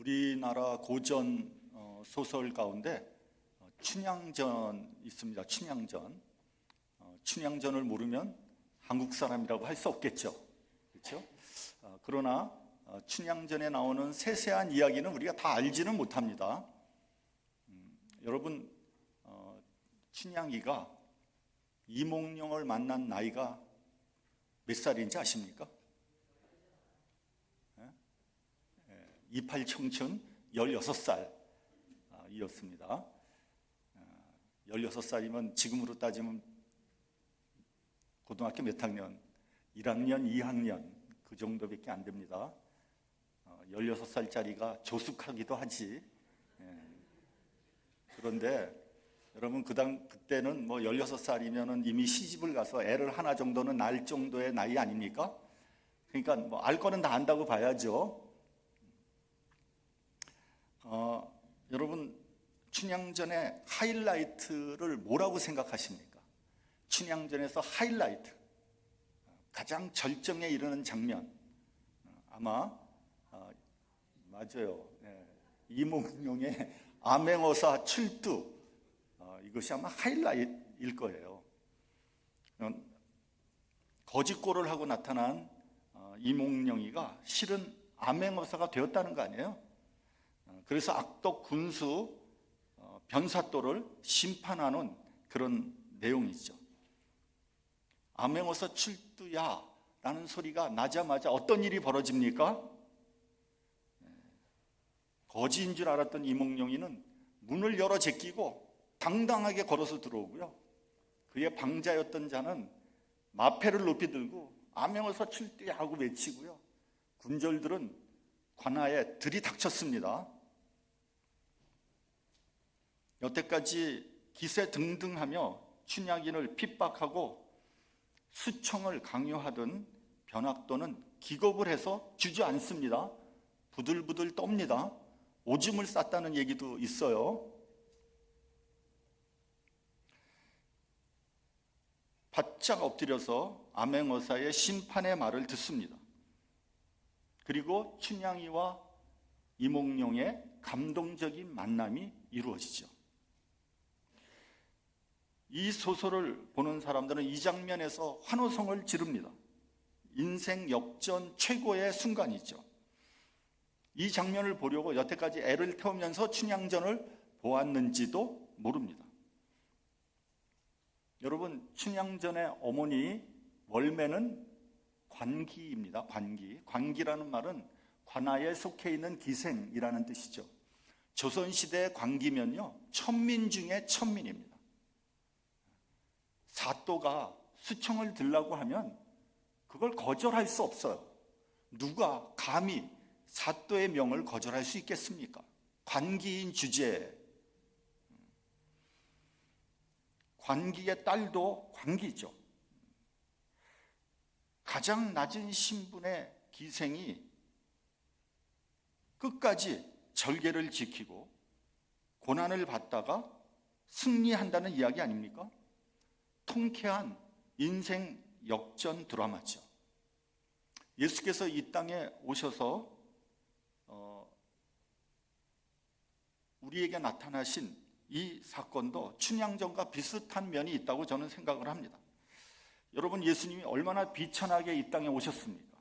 우리나라 고전 어, 소설 가운데 어, 춘향전 있습니다. 춘향전. 어, 춘향전을 모르면 한국 사람이라고 할 수 없겠죠. 그렇죠? 어, 그러나 어, 춘향전에 나오는 세세한 이야기는 우리가 다 알지는 못합니다. 음, 여러분 어, 춘향이가 이몽룡을 만난 나이가 몇 살인지 아십니까? 28 청춘 16살 아, 이었습니다. 16살이면 지금으로 따지면 고등학교 몇 학년? 1학년, 2학년 그 정도밖에 안 됩니다. 16살짜리가 조숙하기도 하지. 예. 그런데 여러분 그당 그때는 뭐 16살이면은 이미 시집을 가서 애를 하나 정도는 낳을 정도의 나이 아닙니까? 그러니까 뭐 알 거는 다 안다고 봐야죠. 어, 여러분 춘향전의 하이라이트를 뭐라고 생각하십니까? 춘향전에서 하이라이트 가장 절정에 이르는 장면 아마 어, 맞아요. 예, 이몽룡의 암행어사 출두 어, 이것이 아마 하이라이트일 거예요. 어, 거짓골을 하고 나타난 어, 이몽룡이가 실은 암행어사가 되었다는 거 아니에요? 어, 그래서 악덕 군수 어, 변사또를 심판하는 그런 내용이죠. 암행어사 출두야 라는 소리가 나자마자 어떤 일이 벌어집니까? 거지인 줄 알았던 이몽룡이는 문을 열어 제끼고 당당하게 걸어서 들어오고요. 그의 방자였던 자는 마패를 높이 들고 암행어사 출두야 하고 외치고요. 군졸들은 관아에 들이닥쳤습니다. 여태까지 기세 등등하며 춘향인을 핍박하고 수청을 강요하던 변학도는 기겁을 해서 주저앉습니다. 부들부들 떱니다. 오줌을 쌌다는 얘기도 있어요. 바짝 엎드려서 암행어사의 심판의 말을 듣습니다. 그리고 춘향이와 이몽룡의 감동적인 만남이 이루어지죠. 이 소설을 보는 사람들은 이 장면에서 환호성을 지릅니다. 인생 역전 최고의 순간이죠. 이 장면을 보려고 여태까지 애를 태우면서 춘향전을 보았는지도 모릅니다. 여러분, 춘향전의 어머니 월매는 관기입니다. 관기. 관기라는 말은 관아에 속해 있는 기생이라는 뜻이죠. 조선시대 관기면요, 천민 중에 천민입니다. 사또가 수청을 들라고 하면 그걸 거절할 수 없어요. 누가 감히 사또의 명을 거절할 수 있겠습니까? 관기인 주제에 관기의 딸도 관기죠. 가장 낮은 신분의 기생이 끝까지 절개를 지키고 고난을 받다가 승리한다는 이야기 아닙니까? 통쾌한 인생 역전 드라마죠. 예수께서 이 땅에 오셔서 어, 우리에게 나타나신 이 사건도 춘향전과 비슷한 면이 있다고 저는 생각을 합니다. 여러분 예수님이 얼마나 비천하게 이 땅에 오셨습니까?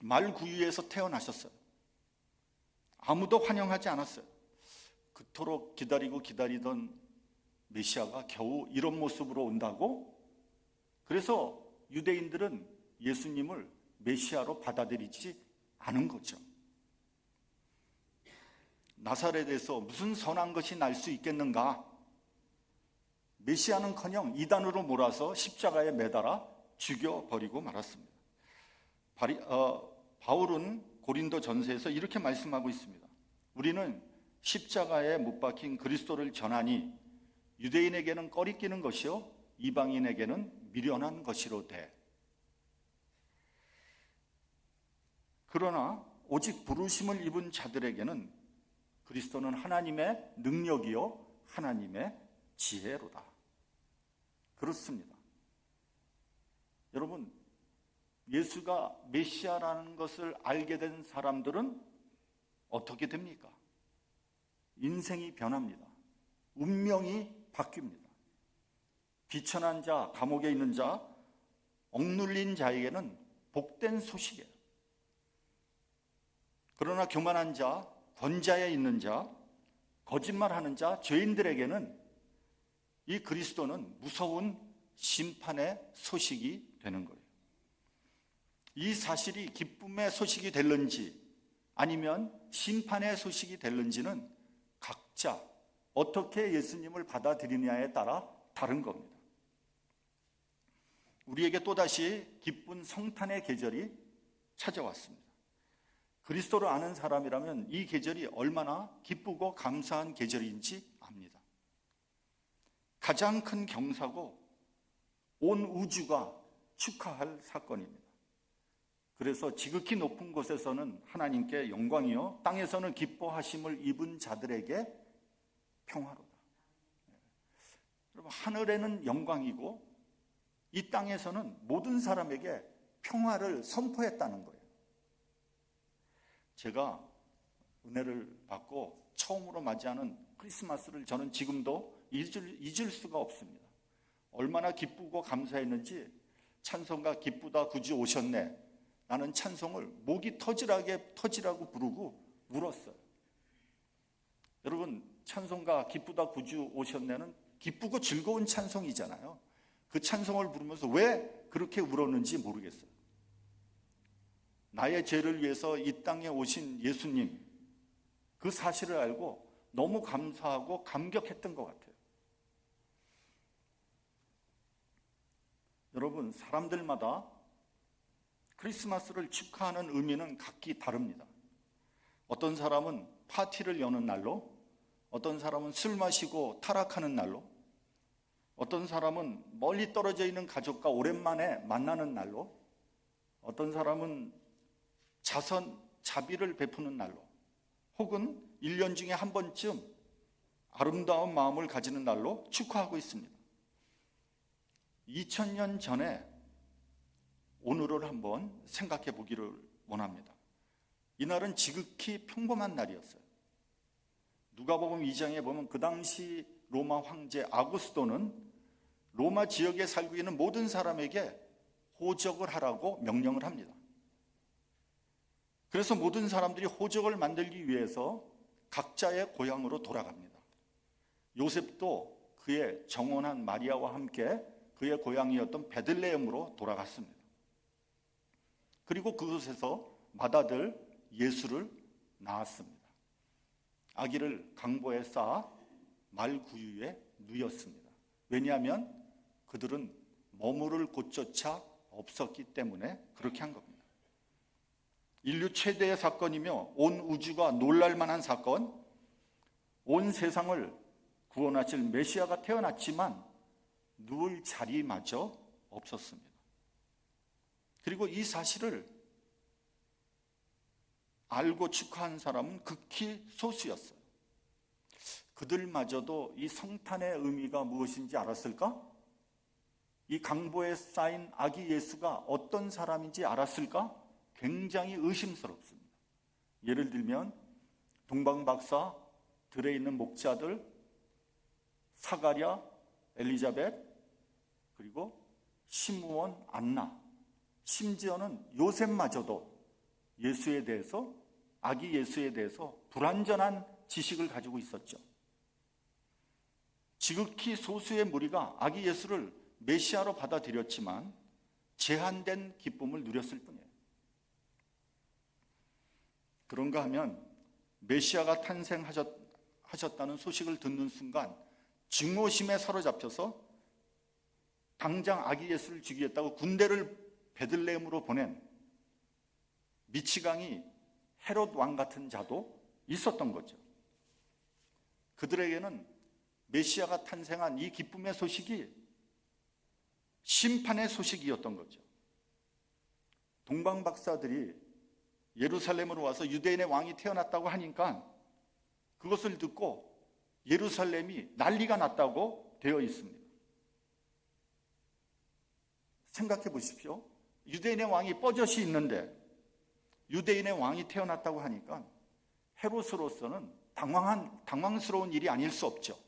말구유에서 태어나셨어요. 아무도 환영하지 않았어요. 그토록 기다리고 기다리던 메시아가 겨우 이런 모습으로 온다고? 그래서 유대인들은 예수님을 메시아로 받아들이지 않은 거죠. 나사렛에서 무슨 선한 것이 날 수 있겠는가? 메시아는 커녕 이단으로 몰아서 십자가에 매달아 죽여버리고 말았습니다. 바리, 어, 바울은 고린도 전서에서 이렇게 말씀하고 있습니다. 우리는 십자가에 못 박힌 그리스도를 전하니 유대인에게는 꺼리끼는 것이요 이방인에게는 미련한 것이로 돼. 그러나 오직 부르심을 입은 자들에게는 그리스도는 하나님의 능력이요 하나님의 지혜로다. 그렇습니다. 여러분 예수가 메시아라는 것을 알게 된 사람들은 어떻게 됩니까? 인생이 변합니다. 운명이 바뀝니다. 비천한 자, 감옥에 있는 자, 억눌린 자에게는 복된 소식이에요. 그러나 교만한 자, 권자에 있는 자, 거짓말하는 자, 죄인들에게는 이 그리스도는 무서운 심판의 소식이 되는 거예요. 이 사실이 기쁨의 소식이 될는지 아니면 심판의 소식이 될는지는 각자 어떻게 예수님을 받아들이냐에 따라 다른 겁니다. 우리에게 또다시 기쁜 성탄의 계절이 찾아왔습니다. 그리스도를 아는 사람이라면 이 계절이 얼마나 기쁘고 감사한 계절인지 압니다. 가장 큰 경사고 온 우주가 축하할 사건입니다. 그래서 지극히 높은 곳에서는 하나님께 영광이요, 땅에서는 기뻐하심을 입은 자들에게 평화로다. 여러분, 하늘에는 영광이고 이 땅에서는 모든 사람에게 평화를 선포했다는 거예요. 제가 은혜를 받고 처음으로 맞이하는 크리스마스를 저는 지금도 잊을, 잊을 수가 없습니다. 얼마나 기쁘고 감사했는지 찬송가 기쁘다 구주 오셨네. 나는 찬송을 목이 터지라게 터지라고 부르고 울었어요. 여러분 찬송가 기쁘다 구주 오셨네는 기쁘고 즐거운 찬송이잖아요. 그 찬송을 부르면서 왜 그렇게 울었는지 모르겠어요. 나의 죄를 위해서 이 땅에 오신 예수님 그 사실을 알고 너무 감사하고 감격했던 것 같아요. 여러분, 사람들마다 크리스마스를 축하하는 의미는 각기 다릅니다. 어떤 사람은 파티를 여는 날로, 어떤 사람은 술 마시고 타락하는 날로, 어떤 사람은 멀리 떨어져 있는 가족과 오랜만에 만나는 날로, 어떤 사람은 자선, 자비를 베푸는 날로, 혹은 1년 중에 한 번쯤 아름다운 마음을 가지는 날로 축하하고 있습니다. 2000년 전에 오늘을 한번 생각해 보기를 원합니다. 이날은 지극히 평범한 날이었어요. 누가복음 2장에 보면 그 당시 로마 황제 아구스도는 로마 지역에 살고 있는 모든 사람에게 호적을 하라고 명령을 합니다. 그래서 모든 사람들이 호적을 만들기 위해서 각자의 고향으로 돌아갑니다. 요셉도 그의 정원한 마리아와 함께 그의 고향이었던 베들레헴으로 돌아갔습니다. 그리고 그곳에서 맏아들 예수를 낳았습니다. 아기를 강보에 쌓아 말구유에 누였습니다. 왜냐하면 그들은 머무를 곳조차 없었기 때문에 그렇게 한 겁니다. 인류 최대의 사건이며 온 우주가 놀랄 만한 사건, 온 세상을 구원하실 메시아가 태어났지만 누울 자리마저 없었습니다. 그리고 이 사실을 알고 축하한 사람은 극히 소수였어요. 그들마저도 이 성탄의 의미가 무엇인지 알았을까? 이 강보에 쌓인 아기 예수가 어떤 사람인지 알았을까? 굉장히 의심스럽습니다. 예를 들면 동방박사 들에 있는 목자들 사가랴, 엘리자벳 그리고 시므온, 안나 심지어는 요셉마저도 예수에 대해서 아기 예수에 대해서 불완전한 지식을 가지고 있었죠. 지극히 소수의 무리가 아기 예수를 메시아로 받아들였지만 제한된 기쁨을 누렸을 뿐이에요. 그런가 하면 메시아가 탄생하셨다는 소식을 듣는 순간 증오심에 사로잡혀서 당장 아기 예수를 죽이겠다고 군대를 베들레헴으로 보낸 미치강이 헤롯 왕 같은 자도 있었던 거죠. 그들에게는 메시아가 탄생한 이 기쁨의 소식이 심판의 소식이었던 거죠. 동방 박사들이 예루살렘으로 와서 유대인의 왕이 태어났다고 하니까 그것을 듣고 예루살렘이 난리가 났다고 되어 있습니다. 생각해 보십시오. 유대인의 왕이 뻐젓이 있는데 유대인의 왕이 태어났다고 하니까 헤롯으로서는 당황한 당황스러운 일이 아닐 수 없죠.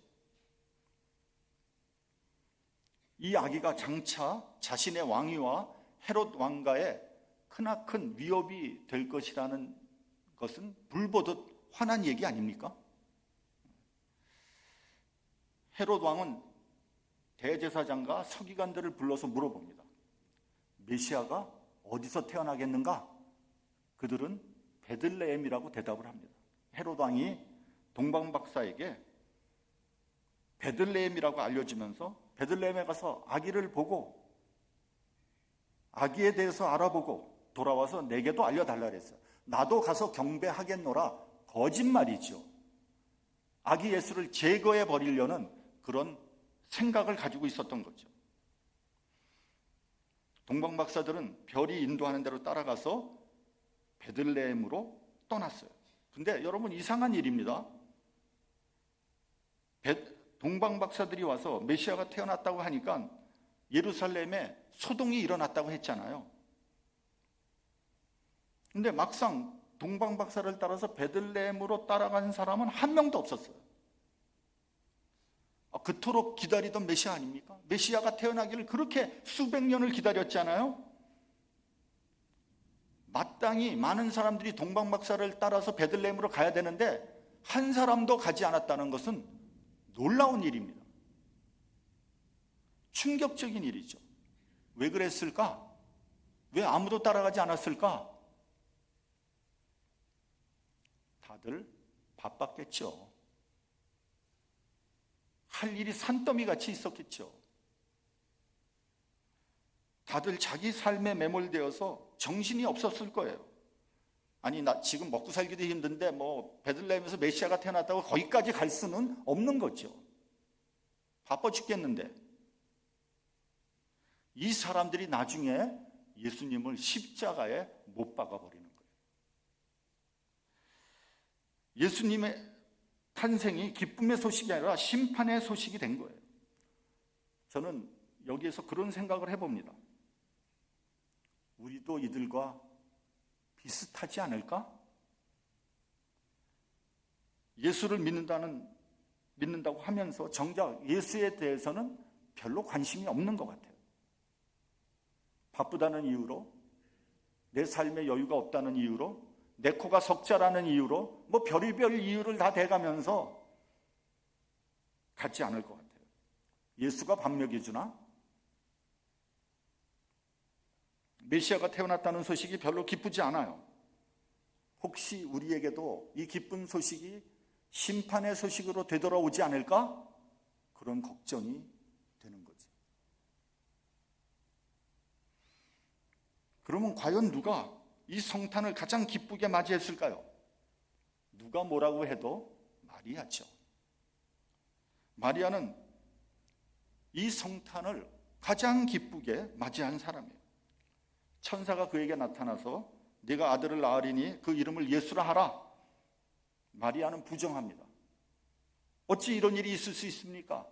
이 아기가 장차 자신의 왕위와 헤롯 왕가의 크나큰 위협이 될 것이라는 것은 불보듯 화난 얘기 아닙니까? 헤롯 왕은 대제사장과 서기관들을 불러서 물어봅니다. 메시아가 어디서 태어나겠는가? 그들은 베들레헴이라고 대답을 합니다. 헤롯 왕이 동방 박사에게 베들레헴이라고 알려주면서 베들레헴에 가서 아기를 보고 아기에 대해서 알아보고 돌아와서 내게도 알려달라 그랬어요. 나도 가서 경배하겠노라. 거짓말이죠. 아기 예수를 제거해 버리려는 그런 생각을 가지고 있었던 거죠. 동방 박사들은 별이 인도하는 대로 따라가서 베들레헴으로 떠났어요. 근데 여러분 이상한 일입니다. 동방 박사들이 와서 메시아가 태어났다고 하니까 예루살렘에 소동이 일어났다고 했잖아요. 근데 막상 동방 박사를 따라서 베들레헴으로 따라간 사람은 한 명도 없었어요. 아, 그토록 기다리던 메시아 아닙니까? 메시아가 태어나기를 그렇게 수백 년을 기다렸잖아요. 마땅히 많은 사람들이 동방 박사를 따라서 베들레헴으로 가야 되는데 한 사람도 가지 않았다는 것은 놀라운 일입니다. 충격적인 일이죠. 왜 그랬을까? 왜 아무도 따라가지 않았을까? 다들 바빴겠죠. 할 일이 산더미 같이 있었겠죠. 다들 자기 삶에 매몰되어서 정신이 없었을 거예요. 아니 나 지금 먹고 살기도 힘든데 뭐 베들레헴에서 메시아가 태어났다고 거기까지 갈 수는 없는 거죠. 바빠 죽겠는데 이 사람들이 나중에 예수님을 십자가에 못 박아 버리는 거예요. 예수님의 탄생이 기쁨의 소식이 아니라 심판의 소식이 된 거예요. 저는 여기에서 그런 생각을 해봅니다. 우리도 이들과 비슷하지 않을까? 예수를 믿는다는 믿는다고 하면서 정작 예수에 대해서는 별로 관심이 없는 것 같아요. 바쁘다는 이유로 내 삶에 여유가 없다는 이유로 내 코가 석자라는 이유로 뭐 별의별 이유를 다 대가면서 갖지 않을 것 같아요. 예수가 밥 먹여주나? 메시아가 태어났다는 소식이 별로 기쁘지 않아요. 혹시 우리에게도 이 기쁜 소식이 심판의 소식으로 되돌아오지 않을까? 그런 걱정이 되는 거죠. 그러면 과연 누가 이 성탄을 가장 기쁘게 맞이했을까요? 누가 뭐라고 해도 마리아죠. 마리아는 이 성탄을 가장 기쁘게 맞이한 사람이에요. 천사가 그에게 나타나서 네가 아들을 낳으리니 그 이름을 예수라 하라. 마리아는 부정합니다. 어찌 이런 일이 있을 수 있습니까?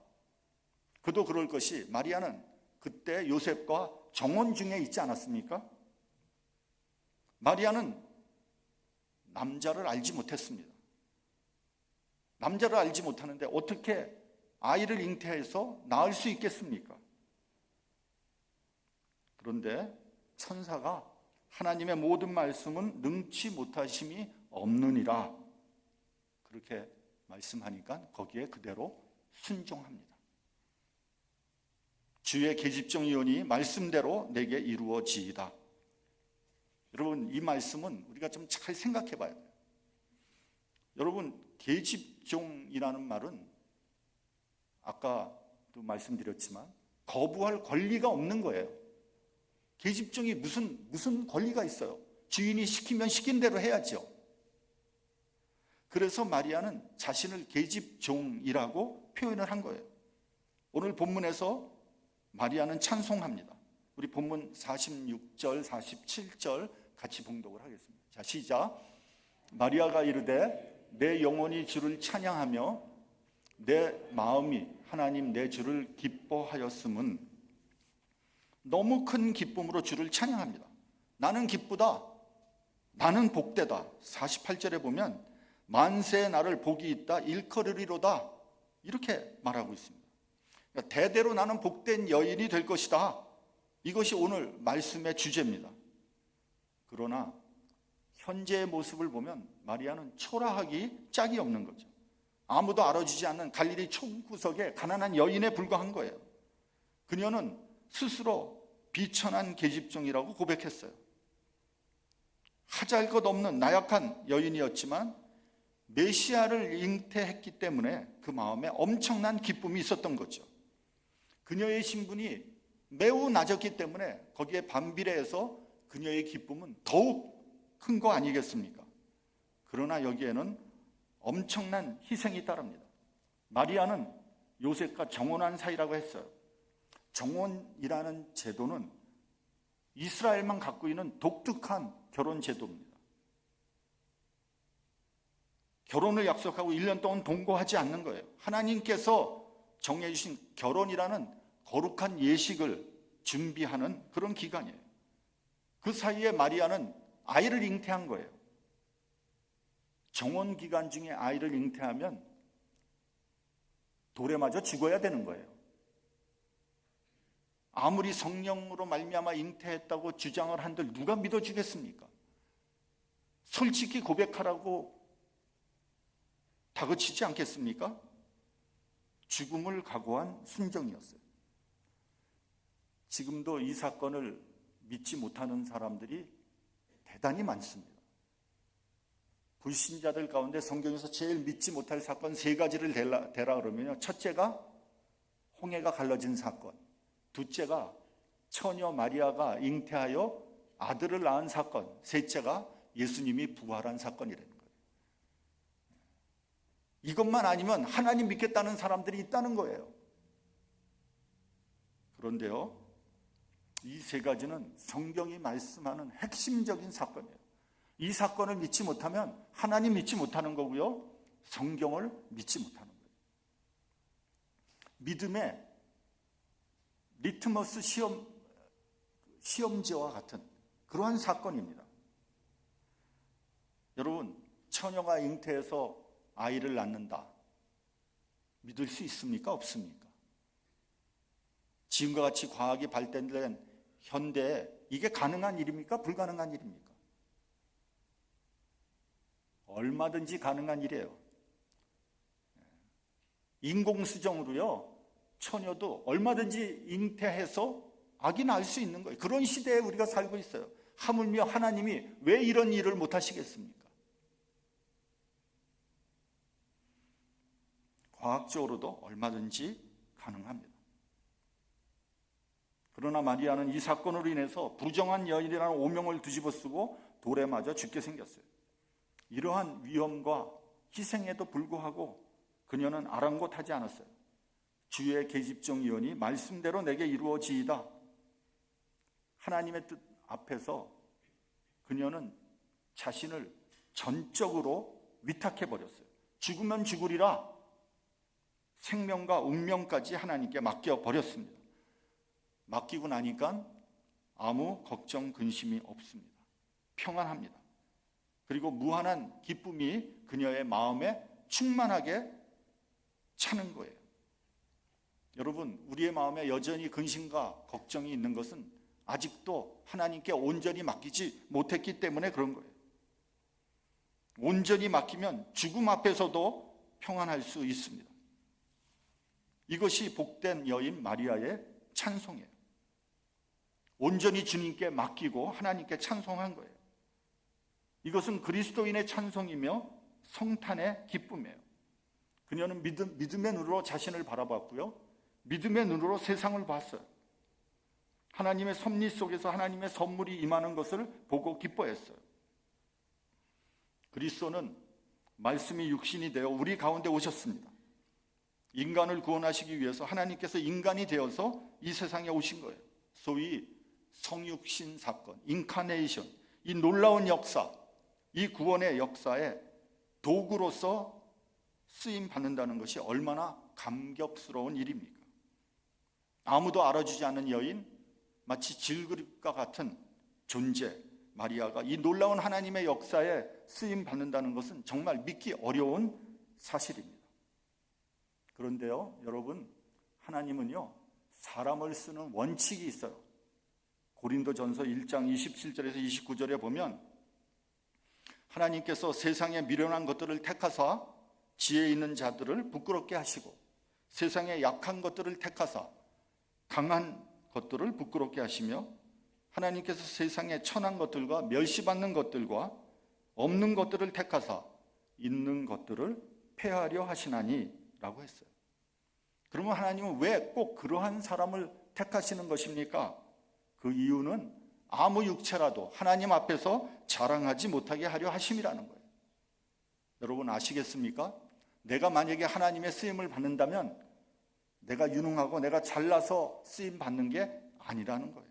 그도 그럴 것이 마리아는 그때 요셉과 정원 중에 있지 않았습니까? 마리아는 남자를 알지 못했습니다. 남자를 알지 못하는데 어떻게 아이를 잉태해서 낳을 수 있겠습니까? 그런데 천사가 하나님의 모든 말씀은 능치 못하심이 없느니라 그렇게 말씀하니까 거기에 그대로 순종합니다. 주의 계집종 이온이 말씀대로 내게 이루어지이다. 여러분 이 말씀은 우리가 좀 잘 생각해 봐야 돼요. 여러분 계집종이라는 말은 아까도 말씀드렸지만 거부할 권리가 없는 거예요. 계집종이 무슨 무슨 권리가 있어요? 주인이 시키면 시킨 대로 해야죠. 그래서 마리아는 자신을 계집종이라고 표현을 한 거예요. 오늘 본문에서 마리아는 찬송합니다. 우리 본문 46절, 47절 같이 봉독을 하겠습니다. 자, 시작. 마리아가 이르되 내 영혼이 주를 찬양하며 내 마음이 하나님 내 주를 기뻐하였음은 너무 큰 기쁨으로 주를 찬양합니다. 나는 기쁘다. 나는 복되다. 48절에 보면 만세 나를 복이 있다 일컬으리로다 이렇게 말하고 있습니다. 그러니까 대대로 나는 복된 여인이 될 것이다. 이것이 오늘 말씀의 주제입니다. 그러나 현재의 모습을 보면 마리아는 초라하기 짝이 없는 거죠. 아무도 알아주지 않는 갈릴리 총구석에 가난한 여인에 불과한 거예요. 그녀는 스스로 비천한 계집종이라고 고백했어요. 하잘 것 없는 나약한 여인이었지만 메시아를 잉태했기 때문에 그 마음에 엄청난 기쁨이 있었던 거죠. 그녀의 신분이 매우 낮았기 때문에 거기에 반비례해서 그녀의 기쁨은 더욱 큰 거 아니겠습니까? 그러나 여기에는 엄청난 희생이 따릅니다. 마리아는 요셉과 정혼한 사이라고 했어요. 정혼이라는 제도는 이스라엘만 갖고 있는 독특한 결혼 제도입니다. 결혼을 약속하고 1년 동안 동거하지 않는 거예요. 하나님께서 정해주신 결혼이라는 거룩한 예식을 준비하는 그런 기간이에요. 그 사이에 마리아는 아이를 잉태한 거예요. 정원 기간 중에 아이를 잉태하면 돌에 맞아 죽어야 되는 거예요. 아무리 성령으로 말미암아 잉태했다고 주장을 한들 누가 믿어주겠습니까? 솔직히 고백하라고 다그치지 않겠습니까? 죽음을 각오한 순정이었어요. 지금도 이 사건을 믿지 못하는 사람들이 대단히 많습니다. 불신자들 가운데 성경에서 제일 믿지 못할 사건 세 가지를 대라, 대라 그러면요. 첫째가 홍해가 갈라진 사건. 둘째가 처녀 마리아가 잉태하여 아들을 낳은 사건. 셋째가 예수님이 부활한 사건이라는 거예요. 이것만 아니면 하나님 믿겠다는 사람들이 있다는 거예요. 그런데요, 이 세 가지는 성경이 말씀하는 핵심적인 사건이에요. 이 사건을 믿지 못하면 하나님 믿지 못하는 거고요. 성경을 믿지 못하는 거예요. 믿음의 리트머스 시험, 시험지와 같은 그러한 사건입니다. 여러분, 처녀가 잉태해서 아이를 낳는다. 믿을 수 있습니까? 없습니까? 지금과 같이 과학이 발달된 현대에 이게 가능한 일입니까? 불가능한 일입니까? 얼마든지 가능한 일이에요. 인공수정으로요, 처녀도 얼마든지 잉태해서 아기 낳을 수 있는 거예요. 그런 시대에 우리가 살고 있어요. 하물며 하나님이 왜 이런 일을 못 하시겠습니까? 과학적으로도 얼마든지 가능합니다. 그러나 마리아는 이 사건으로 인해서 부정한 여인이라는 오명을 뒤집어 쓰고 돌에 맞아 죽게 생겼어요. 이러한 위험과 희생에도 불구하고 그녀는 아랑곳하지 않았어요. 주의 계집종 예언이 말씀대로 내게 이루어지이다. 하나님의 뜻 앞에서 그녀는 자신을 전적으로 위탁해 버렸어요. 죽으면 죽으리라 생명과 운명까지 하나님께 맡겨 버렸습니다. 맡기고 나니까 아무 걱정 근심이 없습니다. 평안합니다. 그리고 무한한 기쁨이 그녀의 마음에 충만하게 차는 거예요. 여러분, 우리의 마음에 여전히 근심과 걱정이 있는 것은 아직도 하나님께 온전히 맡기지 못했기 때문에 그런 거예요. 온전히 맡기면 죽음 앞에서도 평안할 수 있습니다. 이것이 복된 여인 마리아의 찬송이에요. 온전히 주님께 맡기고 하나님께 찬송한 거예요. 이것은 그리스도인의 찬송이며 성탄의 기쁨이에요. 그녀는 믿음, 믿음의 눈으로 자신을 바라봤고요. 믿음의 눈으로 세상을 봤어요. 하나님의 섭리 속에서 하나님의 선물이 임하는 것을 보고 기뻐했어요. 그리스도는 말씀이 육신이 되어 우리 가운데 오셨습니다. 인간을 구원하시기 위해서 하나님께서 인간이 되어서 이 세상에 오신 거예요. 소위 성육신 사건, 인카네이션, 이 놀라운 역사, 이 구원의 역사에 도구로서 쓰임 받는다는 것이 얼마나 감격스러운 일입니까? 아무도 알아주지 않는 여인, 마치 질그릇과 같은 존재, 마리아가 이 놀라운 하나님의 역사에 쓰임 받는다는 것은 정말 믿기 어려운 사실입니다. 그런데요, 여러분, 하나님은요, 사람을 쓰는 원칙이 있어요. 고린도 전서 1장 27절에서 29절에 보면 하나님께서 세상에 미련한 것들을 택하사 지혜 있는 자들을 부끄럽게 하시고 세상에 약한 것들을 택하사 강한 것들을 부끄럽게 하시며 하나님께서 세상에 천한 것들과 멸시받는 것들과 없는 것들을 택하사 있는 것들을 폐하려 하시나니라고 했어요. 그러면 하나님은 왜 꼭 그러한 사람을 택하시는 것입니까? 그 이유는 아무 육체라도 하나님 앞에서 자랑하지 못하게 하려 하심이라는 거예요. 여러분 아시겠습니까? 내가 만약에 하나님의 쓰임을 받는다면 내가 유능하고 내가 잘나서 쓰임 받는 게 아니라는 거예요.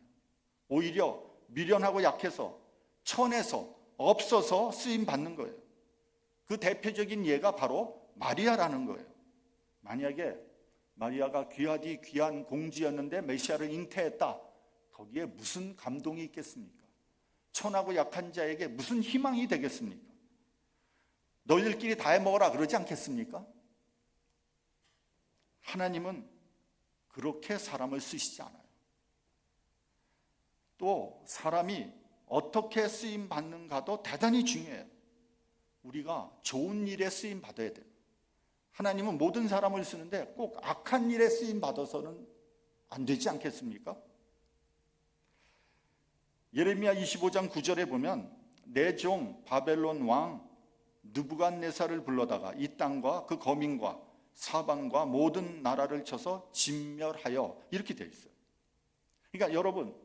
오히려 미련하고 약해서 천해서 없어서 쓰임 받는 거예요. 그 대표적인 예가 바로 마리아라는 거예요. 만약에 마리아가 귀하디 귀한 공주였는데 메시아를 잉태했다. 거기에 무슨 감동이 있겠습니까? 천하고 약한 자에게 무슨 희망이 되겠습니까? 너희들끼리 다 해먹어라 그러지 않겠습니까? 하나님은 그렇게 사람을 쓰시지 않아요. 또 사람이 어떻게 쓰임 받는가도 대단히 중요해요. 우리가 좋은 일에 쓰임 받아야 돼요. 하나님은 모든 사람을 쓰는데 꼭 악한 일에 쓰임 받아서는 안 되지 않겠습니까? 예레미야 25장 9절에 보면 내 종 바벨론 왕 느부갓네살을 불러다가 이 땅과 그 거민과 사방과 모든 나라를 쳐서 진멸하여 이렇게 되어 있어요. 그러니까 여러분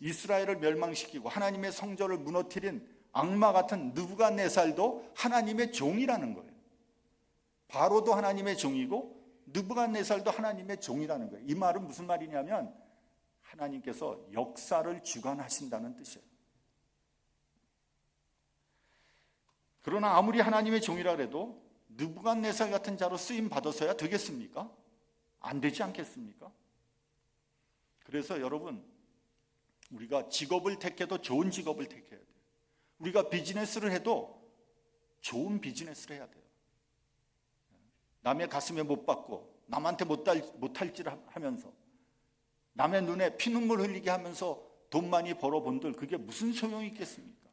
이스라엘을 멸망시키고 하나님의 성전을 무너뜨린 악마 같은 느부갓네살도 하나님의 종이라는 거예요. 바로도 하나님의 종이고 느부갓네살도 하나님의 종이라는 거예요. 이 말은 무슨 말이냐면 하나님께서 역사를 주관하신다는 뜻이에요. 그러나 아무리 하나님의 종이라 그래도 느부갓네살 같은 자로 쓰임 받아서야 되겠습니까? 안 되지 않겠습니까? 그래서 여러분 우리가 직업을 택해도 좋은 직업을 택해야 돼요. 우리가 비즈니스를 해도 좋은 비즈니스를 해야 돼요. 남의 가슴에 못 박고 남한테 못할 짓 하면서 남의 눈에 피눈물 흘리게 하면서 돈 많이 벌어본들 그게 무슨 소용이 있겠습니까?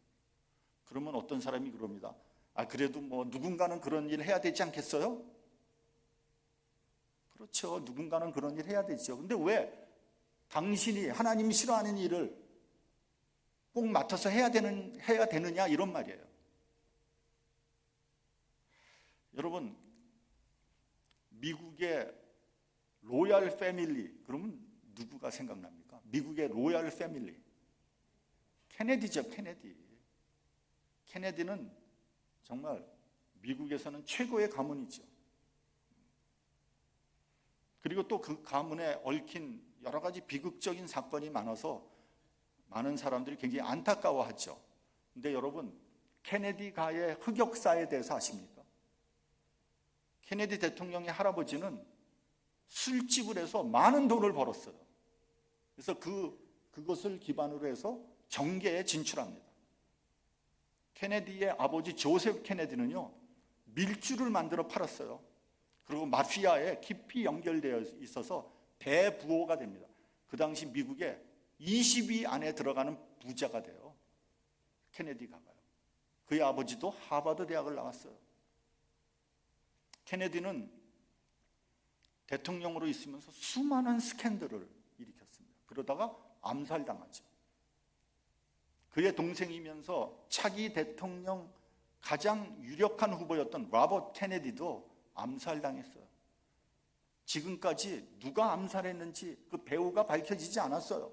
그러면 어떤 사람이 그럽니다. 아 그래도 뭐 누군가는 그런 일 해야 되지 않겠어요? 그렇죠. 누군가는 그런 일 해야 되죠. 근데 왜 당신이 하나님이 싫어하는 일을 꼭 맡아서 해야 되는 해야 되느냐 이런 말이에요. 여러분 미국의 로얄 패밀리 그러면 누구가 생각납니까? 미국의 로얄 패밀리 케네디죠 케네디 케네디는 정말 미국에서는 최고의 가문이죠. 그리고 또 그 가문에 얽힌 여러 가지 비극적인 사건이 많아서 많은 사람들이 굉장히 안타까워하죠. 근데 여러분, 케네디 가의 흑역사에 대해서 아십니까? 케네디 대통령의 할아버지는 술집을 해서 많은 돈을 벌었어요. 그래서 그, 그것을 기반으로 해서 정계에 진출합니다. 케네디의 아버지 조셉 케네디는요, 밀주를 만들어 팔았어요. 그리고 마피아에 깊이 연결되어 있어서 대부호가 됩니다. 그 당시 미국에 20위 안에 들어가는 부자가 돼요. 케네디가 가요. 그의 아버지도 하버드 대학을 나왔어요. 케네디는 대통령으로 있으면서 수많은 스캔들을 일으켰습니다. 그러다가 암살당하죠. 그의 동생이면서 차기 대통령 가장 유력한 후보였던 라버트 케네디도 암살당했어요. 지금까지 누가 암살했는지 그 배우가 밝혀지지 않았어요.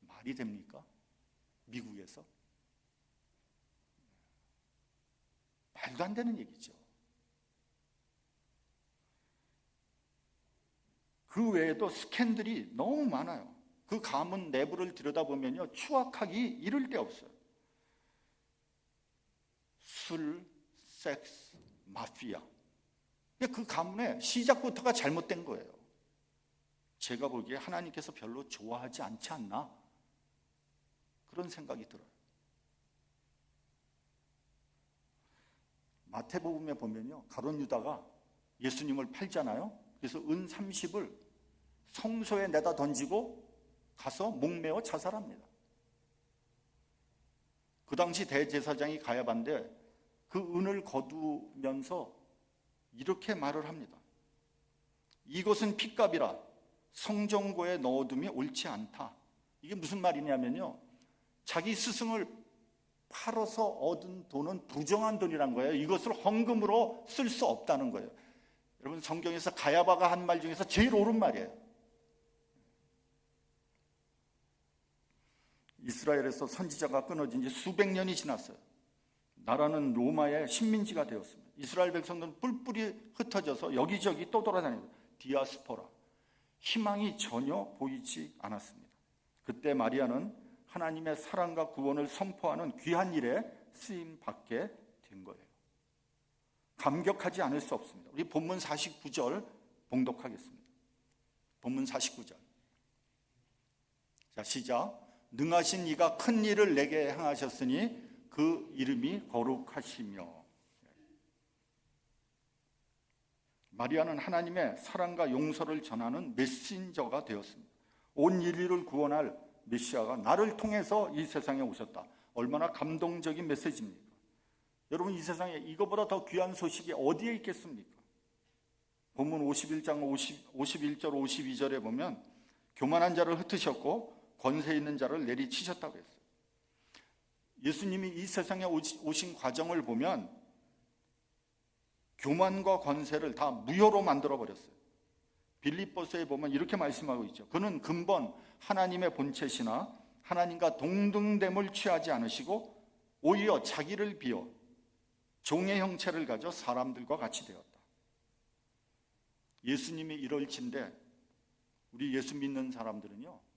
말이 됩니까? 미국에서? 말도 안 되는 얘기죠. 그 외에도 스캔들이 너무 많아요. 그 가문 내부를 들여다보면요. 추악하기 이를 데 없어요. 술, 섹스, 마피아. 그 가문의 시작부터가 잘못된 거예요. 제가 보기에 하나님께서 별로 좋아하지 않지 않나? 그런 생각이 들어요. 마태복음에 보면요. 가론 유다가 예수님을 팔잖아요. 그래서 은 30을 성소에 내다 던지고 가서 목매어 자살합니다. 그 당시 대제사장이 가야반데 그 은을 거두면서 이렇게 말을 합니다. 이것은 핏값이라 성정고에 넣어둠이 옳지 않다. 이게 무슨 말이냐면요. 자기 스승을 팔아서 얻은 돈은 부정한 돈이란 거예요. 이것을 헌금으로 쓸 수 없다는 거예요. 여러분 성경에서 가야바가 한 말 중에서 제일 옳은 말이에요. 이스라엘에서 선지자가 끊어진 지 수백 년이 지났어요. 나라는 로마의 식민지가 되었습니다. 이스라엘 백성들은 뿔뿔이 흩어져서 여기저기 떠돌아다니고 디아스포라 희망이 전혀 보이지 않았습니다. 그때 마리아는 하나님의 사랑과 구원을 선포하는 귀한 일에 쓰임 받게 된 거예요. 감격하지 않을 수 없습니다. 우리 본문 49절 봉독하겠습니다. 본문 49절. 자, 시작. 능하신 이가 큰 일을 내게 행하셨으니 그 이름이 거룩하시며 마리아는 하나님의 사랑과 용서를 전하는 메신저가 되었습니다. 온 인류를 구원할 메시아가 나를 통해서 이 세상에 오셨다. 얼마나 감동적인 메시지입니까? 여러분 이 세상에 이거보다 더 귀한 소식이 어디에 있겠습니까? 본문 51장 50, 51절 52절에 보면 교만한 자를 흩으셨고 권세 있는 자를 내리치셨다고 했어요. 예수님이 이 세상에 오신 과정을 보면 교만과 권세를 다 무효로 만들어 버렸어요. 빌립보서에 보면 이렇게 말씀하고 있죠. 그는 근본 하나님의 본체시나 하나님과 동등됨을 취하지 않으시고 오히려 자기를 비워 종의 형체를 가져 사람들과 같이 되었다. 예수님이 이럴진데 우리 예수 믿는 사람들은요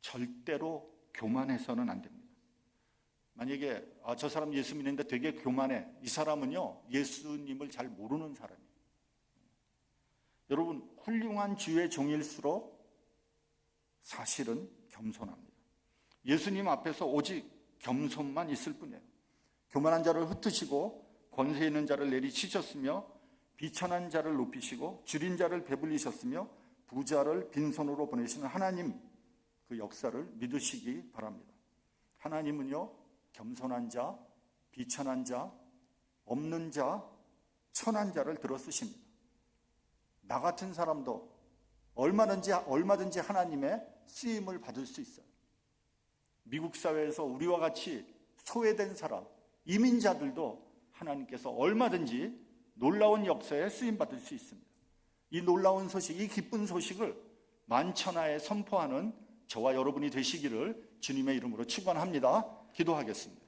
절대로 교만해서는 안 됩니다. 만약에 아, 저 사람 예수 믿는데 되게 교만해. 이 사람은요 예수님을 잘 모르는 사람이에요. 여러분 훌륭한 주의 종일수록 사실은 겸손합니다. 예수님 앞에서 오직 겸손만 있을 뿐이에요. 교만한 자를 흩으시고 권세 있는 자를 내리치셨으며 비천한 자를 높이시고 줄인 자를 배불리셨으며 부자를 빈손으로 보내시는 하나님 그 역사를 믿으시기 바랍니다. 하나님은요 겸손한 자, 비천한 자, 없는 자, 천한 자를 들어 쓰십니다. 나 같은 사람도 얼마든지 얼마든지 하나님의 쓰임을 받을 수 있어요. 미국 사회에서 우리와 같이 소외된 사람, 이민자들도 하나님께서 얼마든지 놀라운 역사에 쓰임 받을 수 있습니다. 이 놀라운 소식, 이 기쁜 소식을 만천하에 선포하는 저와 여러분이 되시기를 주님의 이름으로 축원합니다. 기도하겠습니다.